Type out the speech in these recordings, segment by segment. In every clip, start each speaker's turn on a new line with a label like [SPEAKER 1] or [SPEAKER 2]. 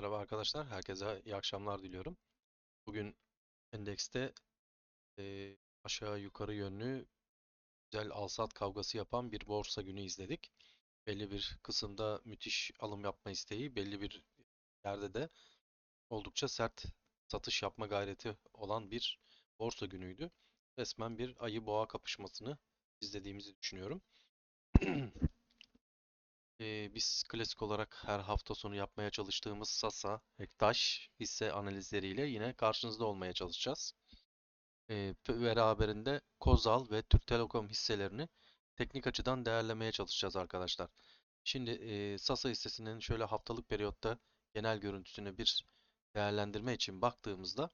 [SPEAKER 1] Merhaba arkadaşlar, herkese iyi akşamlar diliyorum. Bugün endekste e, aşağı yukarı yönlü güzel al-sat kavgası yapan bir borsa günü izledik. Belli bir kısımda müthiş alım yapma isteği, belli bir yerde de oldukça sert satış yapma gayreti olan bir borsa günüydü. Resmen bir ayı boğa kapışmasını izlediğimizi düşünüyorum. Ee, biz klasik olarak her hafta sonu yapmaya çalıştığımız Sasa, Ektaş hisse analizleriyle yine karşınızda olmaya çalışacağız. Ee, beraberinde Kozal ve Türk Telekom hisselerini teknik açıdan değerlemeye çalışacağız arkadaşlar. Şimdi e, Sasa hissesinin şöyle haftalık periyotta genel görüntüsünü bir değerlendirme için baktığımızda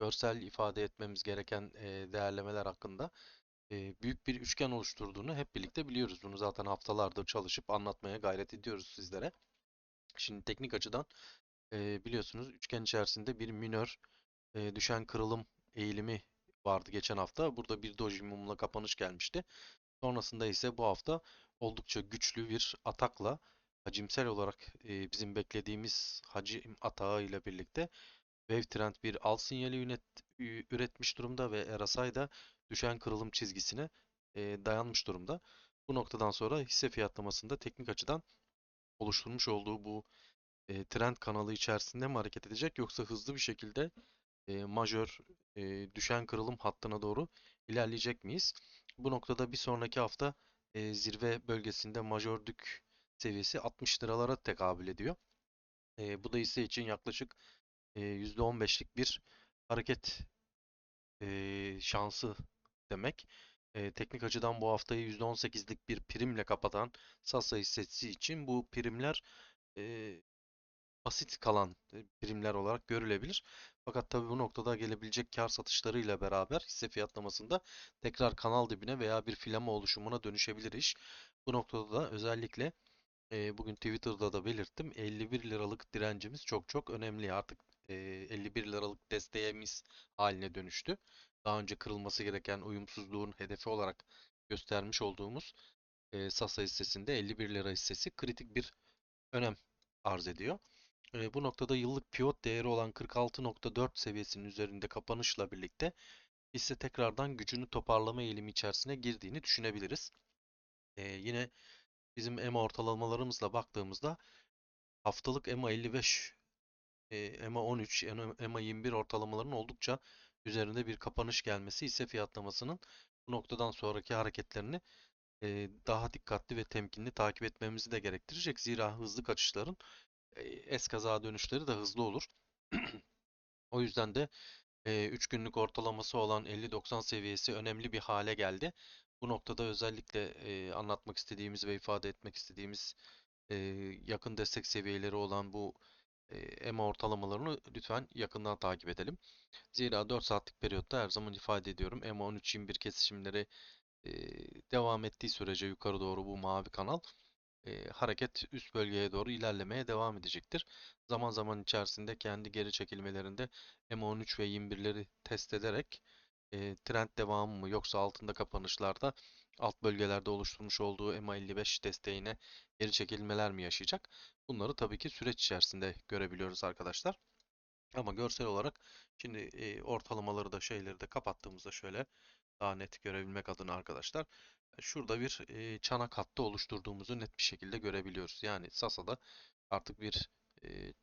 [SPEAKER 1] görsel ifade etmemiz gereken e, değerlemeler hakkında büyük bir üçgen oluşturduğunu hep birlikte biliyoruz. Bunu zaten haftalardır çalışıp anlatmaya gayret ediyoruz sizlere. Şimdi teknik açıdan biliyorsunuz üçgen içerisinde bir minör düşen kırılım eğilimi vardı geçen hafta. Burada bir doji mumla kapanış gelmişti. Sonrasında ise bu hafta oldukça güçlü bir atakla hacimsel olarak bizim beklediğimiz hacim atağı ile birlikte Wave Trend bir al sinyali üret, üretmiş durumda ve RSI da düşen kırılım çizgisine dayanmış durumda. Bu noktadan sonra hisse fiyatlamasında teknik açıdan oluşturmuş olduğu bu trend kanalı içerisinde mi hareket edecek yoksa hızlı bir şekilde e, majör düşen kırılım hattına doğru ilerleyecek miyiz? Bu noktada bir sonraki hafta zirve bölgesinde majördük seviyesi 60 liralara tekabül ediyor. Bu da hisse için yaklaşık e, %15'lik bir hareket şansı demek. E, teknik açıdan bu haftayı %18'lik bir primle kapatan Sasa hissesi için bu primler e, basit kalan primler olarak görülebilir. Fakat tabii bu noktada gelebilecek kar satışlarıyla beraber hisse fiyatlamasında tekrar kanal dibine veya bir filama oluşumuna dönüşebilir iş. Bu noktada da özellikle e, bugün Twitter'da da belirttim 51 liralık direncimiz çok çok önemli. Artık e, 51 liralık desteğimiz haline dönüştü. Daha önce kırılması gereken uyumsuzluğun hedefi olarak göstermiş olduğumuz e, Sasa hissesinde 51 lira hissesi kritik bir önem arz ediyor. E, bu noktada yıllık pivot değeri olan 46.4 seviyesinin üzerinde kapanışla birlikte hisse tekrardan gücünü toparlama eğilimi içerisine girdiğini düşünebiliriz. E, yine bizim EMA ortalamalarımızla baktığımızda haftalık EMA 55, e, EMA 13, EMA 21 ortalamalarının oldukça üzerinde bir kapanış gelmesi hisse fiyatlamasının bu noktadan sonraki hareketlerini e, daha dikkatli ve temkinli takip etmemizi de gerektirecek. Zira hızlı kaçışların e, eskaza dönüşleri de hızlı olur. O yüzden de 3 günlük ortalaması olan 50-90 seviyesi önemli bir hale geldi. Bu noktada özellikle e, anlatmak istediğimiz ve ifade etmek istediğimiz e, yakın destek seviyeleri olan bu e, EMA ortalamalarını lütfen yakından takip edelim. Zira 4 saatlik periyotta her zaman ifade ediyorum EMA 13-21 kesişimleri e, devam ettiği sürece yukarı doğru bu mavi kanal e, hareket üst bölgeye doğru ilerlemeye devam edecektir. Zaman zaman içerisinde kendi geri çekilmelerinde M13 ve 21'leri test ederek e, trend devamı mı yoksa altında kapanışlarda alt bölgelerde oluşturmuş olduğu MA55 desteğine geri çekilmeler mi yaşayacak? Bunları tabii ki süreç içerisinde görebiliyoruz arkadaşlar. Ama görsel olarak şimdi e, ortalamaları da şeyleri de kapattığımızda şöyle daha net görebilmek adına arkadaşlar şurada bir e, çanak hattı oluşturduğumuzu net bir şekilde görebiliyoruz. Yani Sasa'da artık bir e,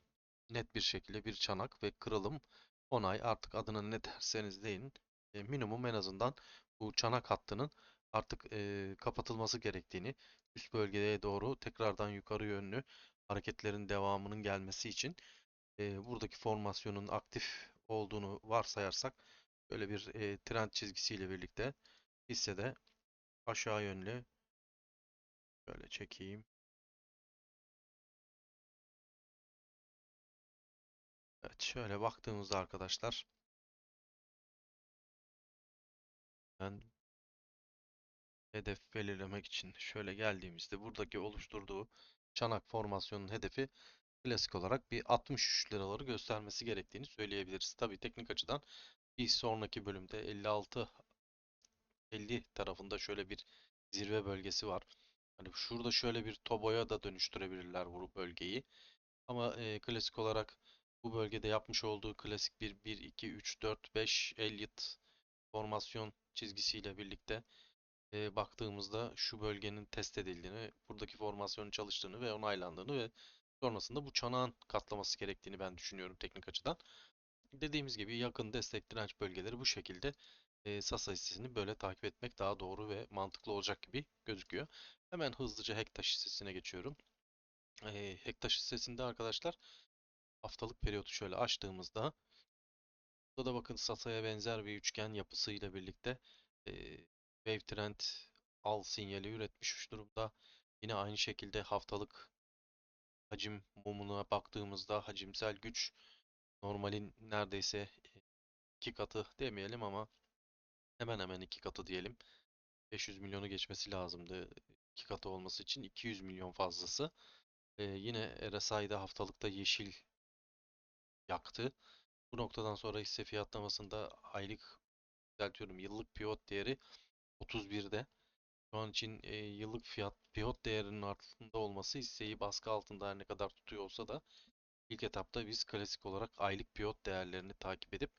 [SPEAKER 1] net bir şekilde bir çanak ve kırılım onay artık adına ne derseniz deyin e, minimum en azından bu çanak hattının artık e, kapatılması gerektiğini üst bölgeye doğru tekrardan yukarı yönlü hareketlerin devamının gelmesi için e, buradaki formasyonun aktif olduğunu varsayarsak böyle bir e, trend çizgisiyle birlikte hissede aşağı yönlü şöyle çekeyim. Evet şöyle baktığımızda arkadaşlar ben hedef belirlemek için şöyle geldiğimizde buradaki oluşturduğu çanak formasyonun hedefi klasik olarak bir 63 liraları göstermesi gerektiğini söyleyebiliriz. Tabii teknik açıdan bir sonraki bölümde 56 50 tarafında şöyle bir zirve bölgesi var. Hani şurada şöyle bir toboya da dönüştürebilirler bu bölgeyi. Ama e, klasik olarak bu bölgede yapmış olduğu klasik bir 1, 2, 3, 4, 5 Elliott formasyon çizgisiyle birlikte e, baktığımızda şu bölgenin test edildiğini, buradaki formasyonun çalıştığını ve onaylandığını ve sonrasında bu çanağın katlaması gerektiğini ben düşünüyorum teknik açıdan. Dediğimiz gibi yakın destek direnç bölgeleri bu şekilde e, Sasa hissesini böyle takip etmek daha doğru ve mantıklı olacak gibi gözüküyor. Hemen hızlıca Hektaş hissesine geçiyorum. E, Hektaş hissesinde arkadaşlar haftalık periyodu şöyle açtığımızda burada da bakın Sasa'ya benzer bir üçgen yapısıyla birlikte e, Wave Trend al sinyali üretmiş durumda. Yine aynı şekilde haftalık hacim mumuna baktığımızda hacimsel güç normalin neredeyse iki katı demeyelim ama hemen hemen iki katı diyelim. 500 milyonu geçmesi lazımdı iki katı olması için 200 milyon fazlası. Ee, yine RSI'da haftalıkta yeşil yaktı. Bu noktadan sonra hisse fiyatlamasında aylık düzeltiyorum yıllık pivot değeri 31'de. Şu an için e, yıllık fiyat pivot değerinin altında olması hisseyi baskı altında her ne kadar tutuyor olsa da ilk etapta biz klasik olarak aylık pivot değerlerini takip edip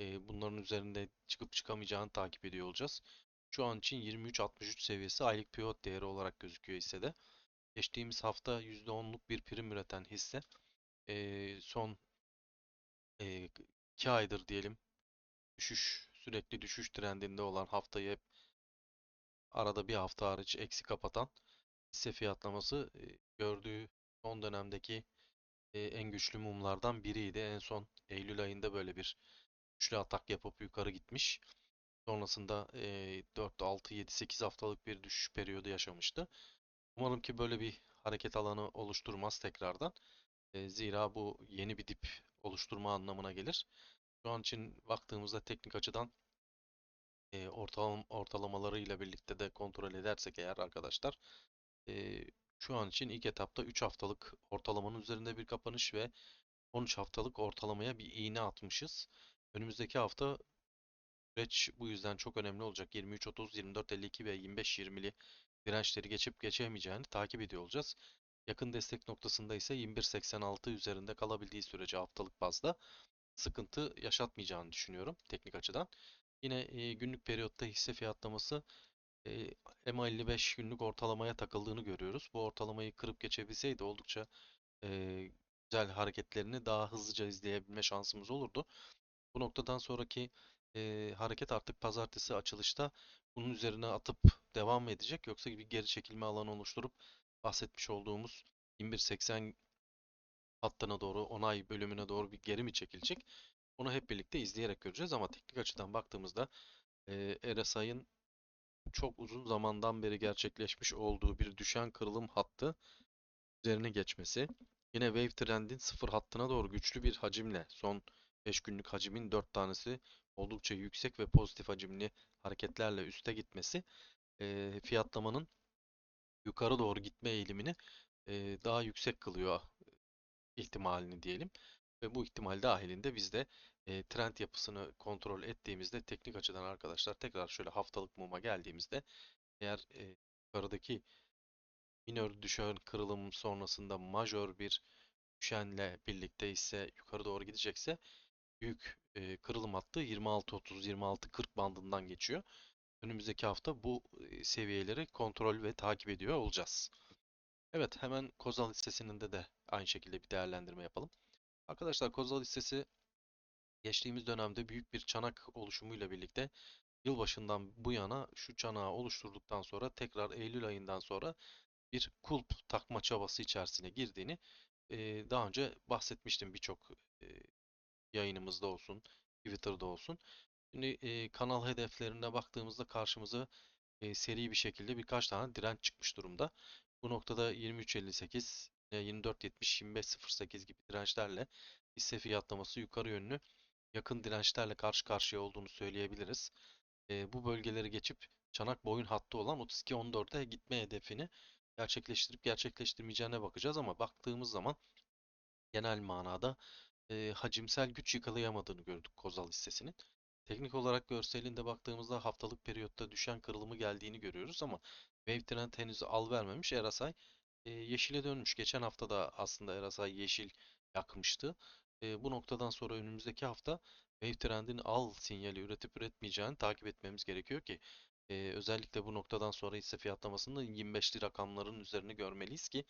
[SPEAKER 1] e, bunların üzerinde çıkıp çıkamayacağını takip ediyor olacağız. Şu an için 23.63 seviyesi aylık pivot değeri olarak gözüküyor hissede. Geçtiğimiz hafta %10'luk bir prim üreten hisse e, son e, 2 aydır diyelim düşüş sürekli düşüş trendinde olan haftayı hep arada bir hafta hariç eksi kapatan hisse fiyatlaması gördüğü son dönemdeki en güçlü mumlardan biriydi. En son Eylül ayında böyle bir güçlü atak yapıp yukarı gitmiş. Sonrasında e, 4, 6, 7, 8 haftalık bir düşüş periyodu yaşamıştı. Umarım ki böyle bir hareket alanı oluşturmaz tekrardan. Zira bu yeni bir dip oluşturma anlamına gelir. Şu an için baktığımızda teknik açıdan e, ortalam ortalamalarıyla birlikte de kontrol edersek eğer arkadaşlar e, şu an için ilk etapta 3 haftalık ortalamanın üzerinde bir kapanış ve 13 haftalık ortalamaya bir iğne atmışız. Önümüzdeki hafta süreç bu yüzden çok önemli olacak. 23.30, 24.52 ve 25.20'li dirençleri geçip geçemeyeceğini takip ediyor olacağız. Yakın destek noktasında ise 21.86 üzerinde kalabildiği sürece haftalık bazda sıkıntı yaşatmayacağını düşünüyorum teknik açıdan. Yine e, günlük periyotta hisse fiyatlaması e, MA55 günlük ortalamaya takıldığını görüyoruz. Bu ortalamayı kırıp geçebilseydi oldukça e, güzel hareketlerini daha hızlıca izleyebilme şansımız olurdu. Bu noktadan sonraki e, hareket artık pazartesi açılışta bunun üzerine atıp devam edecek yoksa bir geri çekilme alanı oluşturup bahsetmiş olduğumuz 21.80 hattına doğru onay bölümüne doğru bir geri mi çekilecek? Onu hep birlikte izleyerek göreceğiz ama teknik açıdan baktığımızda e, RSI'ın çok uzun zamandan beri gerçekleşmiş olduğu bir düşen kırılım hattı üzerine geçmesi. Yine Wave Trend'in sıfır hattına doğru güçlü bir hacimle son 5 günlük hacimin 4 tanesi oldukça yüksek ve pozitif hacimli hareketlerle üste gitmesi e, fiyatlamanın yukarı doğru gitme eğilimini e, daha yüksek kılıyor ihtimalini diyelim. Ve bu ihtimal dahilinde biz de e, trend yapısını kontrol ettiğimizde teknik açıdan arkadaşlar tekrar şöyle haftalık muma geldiğimizde eğer e, yukarıdaki minör düşen kırılım sonrasında majör bir düşenle birlikte ise yukarı doğru gidecekse büyük e, kırılım hattı 26-30-26-40 bandından geçiyor. Önümüzdeki hafta bu seviyeleri kontrol ve takip ediyor olacağız. Evet hemen Kozal hissesinin de de aynı şekilde bir değerlendirme yapalım. Arkadaşlar Kozal hissesi geçtiğimiz dönemde büyük bir çanak oluşumuyla birlikte yılbaşından bu yana şu çanağı oluşturduktan sonra tekrar Eylül ayından sonra bir kulp takma çabası içerisine girdiğini e, daha önce bahsetmiştim birçok e, yayınımızda olsun, Twitter'da olsun. Şimdi e, kanal hedeflerine baktığımızda karşımıza e, seri bir şekilde birkaç tane direnç çıkmış durumda. Bu noktada 23.58, 24.70, 25.08 gibi dirençlerle hisse fiyatlaması yukarı yönlü yakın dirençlerle karşı karşıya olduğunu söyleyebiliriz. E, bu bölgeleri geçip çanak boyun hattı olan 32.14'e gitme hedefini gerçekleştirip gerçekleştirmeyeceğine bakacağız ama baktığımız zaman genel manada e, hacimsel güç yakalayamadığını gördük Kozal hissesinin. Teknik olarak görselinde baktığımızda haftalık periyotta düşen kırılımı geldiğini görüyoruz ama Wave Trend henüz al vermemiş. RSI e, yeşile dönmüş. Geçen hafta da aslında Erasay yeşil yakmıştı. E, bu noktadan sonra önümüzdeki hafta Wave Trend'in al sinyali üretip üretmeyeceğini takip etmemiz gerekiyor ki e, özellikle bu noktadan sonra hisse fiyatlamasında 25'li rakamların üzerine görmeliyiz ki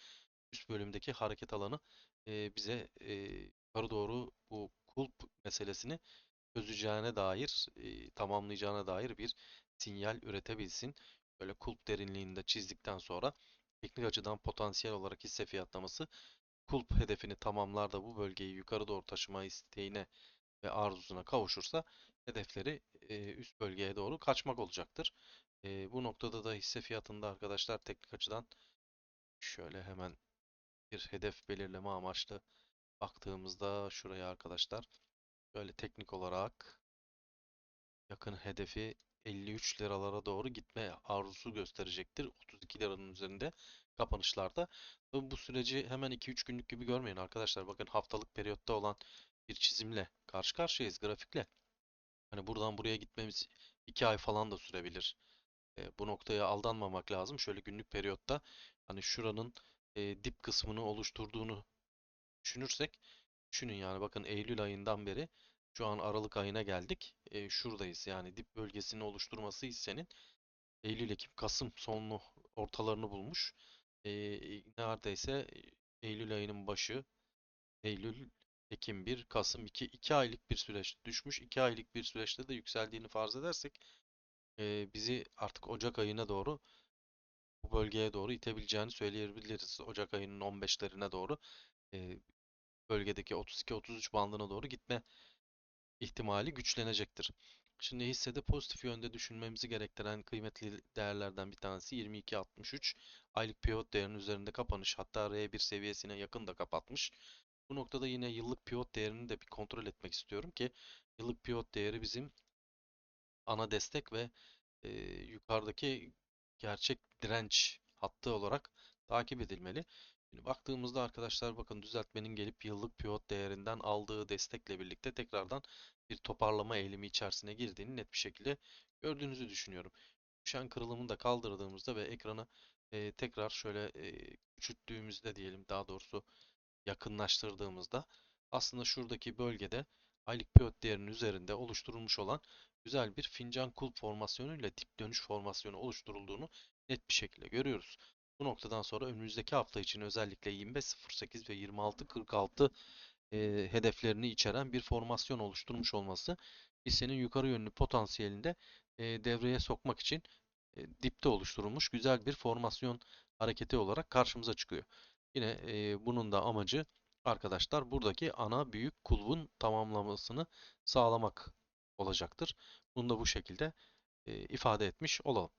[SPEAKER 1] üst bölümdeki hareket alanı e, bize e, yukarı doğru bu kulp meselesini çözeceğine dair, e, tamamlayacağına dair bir sinyal üretebilsin. Böyle kulp derinliğinde çizdikten sonra teknik açıdan potansiyel olarak hisse fiyatlaması kulp hedefini tamamlar da bu bölgeyi yukarı doğru taşıma isteğine ve arzusuna kavuşursa hedefleri e, üst bölgeye doğru kaçmak olacaktır. E, bu noktada da hisse fiyatında arkadaşlar teknik açıdan şöyle hemen bir hedef belirleme amaçlı baktığımızda şuraya arkadaşlar böyle teknik olarak yakın hedefi 53 liralara doğru gitme arzusu gösterecektir. 32 liranın üzerinde kapanışlarda. Tabii bu süreci hemen 2-3 günlük gibi görmeyin arkadaşlar. Bakın haftalık periyotta olan bir çizimle karşı karşıyayız grafikle. Hani buradan buraya gitmemiz 2 ay falan da sürebilir. E, bu noktaya aldanmamak lazım. Şöyle günlük periyotta hani şuranın e, dip kısmını oluşturduğunu düşünürsek düşünün yani bakın Eylül ayından beri şu an Aralık ayına geldik. E, şuradayız yani dip bölgesini oluşturması hissenin Eylül, Ekim, Kasım sonlu ortalarını bulmuş. E, neredeyse Eylül ayının başı Eylül, Ekim 1, Kasım 2, 2 aylık bir süreç düşmüş. 2 aylık bir süreçte de yükseldiğini farz edersek e, bizi artık Ocak ayına doğru bu bölgeye doğru itebileceğini söyleyebiliriz. Ocak ayının 15'lerine doğru e, bölgedeki 32-33 bandına doğru gitme ihtimali güçlenecektir. Şimdi hissede pozitif yönde düşünmemizi gerektiren kıymetli değerlerden bir tanesi 22.63 aylık pivot değerinin üzerinde kapanış hatta R1 seviyesine yakın da kapatmış. Bu noktada yine yıllık pivot değerini de bir kontrol etmek istiyorum ki yıllık pivot değeri bizim ana destek ve e, yukarıdaki gerçek direnç hattı olarak takip edilmeli. Şimdi baktığımızda arkadaşlar bakın düzeltmenin gelip yıllık pivot değerinden aldığı destekle birlikte tekrardan bir toparlama eğilimi içerisine girdiğini net bir şekilde gördüğünüzü düşünüyorum. Düşen kırılımını da kaldırdığımızda ve ekranı e, tekrar şöyle e, küçülttüğümüzde diyelim daha doğrusu yakınlaştırdığımızda aslında şuradaki bölgede aylık pivot değerinin üzerinde oluşturulmuş olan güzel bir fincan kulp formasyonu ile dip dönüş formasyonu oluşturulduğunu net bir şekilde görüyoruz. Bu noktadan sonra önümüzdeki hafta için özellikle 25.08 ve 26.46 e, hedeflerini içeren bir formasyon oluşturmuş olması hissenin yukarı yönlü potansiyelinde e, devreye sokmak için e, dipte oluşturulmuş güzel bir formasyon hareketi olarak karşımıza çıkıyor. Yine e, bunun da amacı arkadaşlar buradaki ana büyük kulbun tamamlamasını sağlamak olacaktır. Bunu da bu şekilde e, ifade etmiş olalım.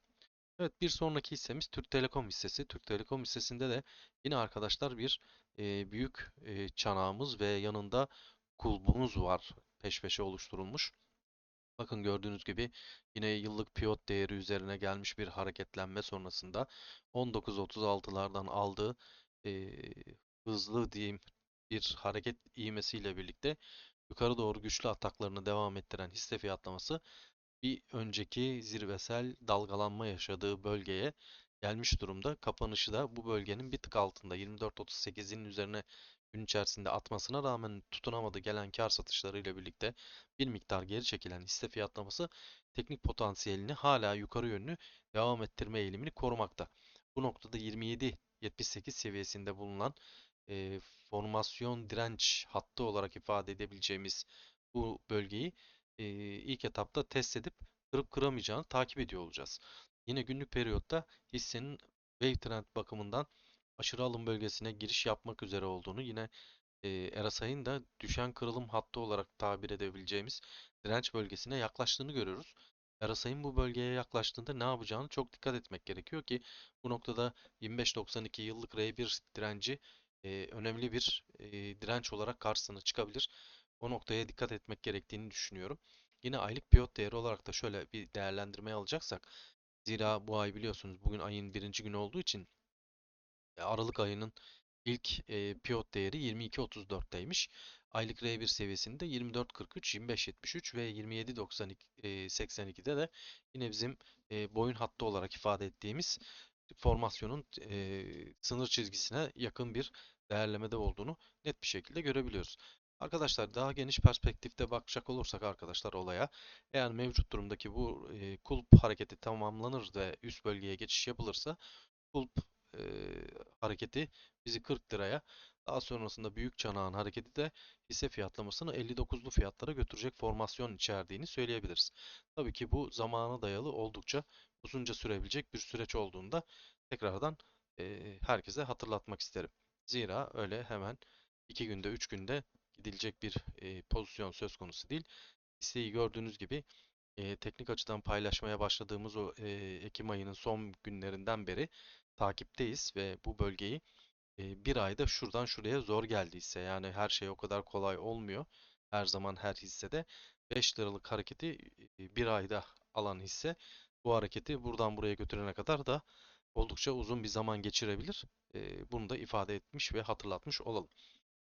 [SPEAKER 1] Evet bir sonraki hissemiz Türk Telekom hissesi. Türk Telekom hissesinde de yine arkadaşlar bir e, büyük e, çanağımız ve yanında kulbumuz var peş peşe oluşturulmuş. Bakın gördüğünüz gibi yine yıllık pivot değeri üzerine gelmiş bir hareketlenme sonrasında 19.36'lardan aldığı e, hızlı diyeyim bir hareket ivmesiyle birlikte yukarı doğru güçlü ataklarını devam ettiren hisse fiyatlaması bir önceki zirvesel dalgalanma yaşadığı bölgeye gelmiş durumda. Kapanışı da bu bölgenin bir tık altında 24.38'in üzerine gün içerisinde atmasına rağmen tutunamadı gelen kar satışlarıyla birlikte bir miktar geri çekilen hisse fiyatlaması teknik potansiyelini hala yukarı yönlü devam ettirme eğilimini korumakta. Bu noktada 27.78 seviyesinde bulunan e, formasyon direnç hattı olarak ifade edebileceğimiz bu bölgeyi e, ilk etapta test edip kırıp kıramayacağını takip ediyor olacağız. Yine günlük periyotta hissenin wave trend bakımından aşırı alım bölgesine giriş yapmak üzere olduğunu yine e, RSI'nin da düşen kırılım hattı olarak tabir edebileceğimiz direnç bölgesine yaklaştığını görüyoruz. RSI'nin bu bölgeye yaklaştığında ne yapacağını çok dikkat etmek gerekiyor ki bu noktada 25.92 yıllık R1 direnci e, önemli bir e, direnç olarak karşısına çıkabilir. O noktaya dikkat etmek gerektiğini düşünüyorum. Yine aylık pivot değeri olarak da şöyle bir değerlendirmeye alacaksak. Zira bu ay biliyorsunuz bugün ayın birinci günü olduğu için e, Aralık ayının ilk e, pivot değeri 22.34'teymiş. Aylık R1 seviyesinde 24.43, 25.73 ve 27.82'de de yine bizim e, boyun hattı olarak ifade ettiğimiz formasyonun eee, sınır çizgisine yakın bir değerlemede olduğunu net bir şekilde görebiliyoruz. Arkadaşlar daha geniş perspektifte bakacak olursak arkadaşlar olaya eğer mevcut durumdaki bu eee, kulp hareketi tamamlanır ve üst bölgeye geçiş yapılırsa kulp eee, hareketi bizi 40 liraya daha sonrasında büyük çanağın hareketi de hisse fiyatlamasını 59'lu fiyatlara götürecek formasyon içerdiğini söyleyebiliriz. Tabii ki bu zamana dayalı oldukça uzunca sürebilecek bir süreç olduğunda tekrardan eee, herkese hatırlatmak isterim. Zira öyle hemen 2 günde 3 günde gidilecek bir eee, pozisyon söz konusu değil. Hisseyi gördüğünüz gibi eee, teknik açıdan paylaşmaya başladığımız o eee, Ekim ayının son günlerinden beri takipteyiz ve bu bölgeyi e, bir ayda şuradan şuraya zor geldiyse yani her şey o kadar kolay olmuyor. Her zaman her hissede 5 liralık hareketi e, bir ayda alan hisse bu hareketi buradan buraya götürene kadar da oldukça uzun bir zaman geçirebilir. E, bunu da ifade etmiş ve hatırlatmış olalım.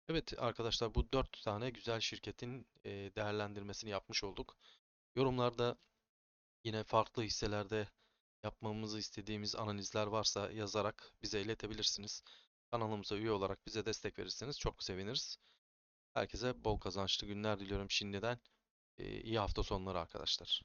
[SPEAKER 1] Evet arkadaşlar bu 4 tane güzel şirketin değerlendirmesini yapmış olduk. Yorumlarda yine farklı hisselerde yapmamızı istediğimiz analizler varsa yazarak bize iletebilirsiniz. Kanalımıza üye olarak bize destek verirseniz çok seviniriz. Herkese bol kazançlı günler diliyorum şimdiden. İyi hafta sonları arkadaşlar.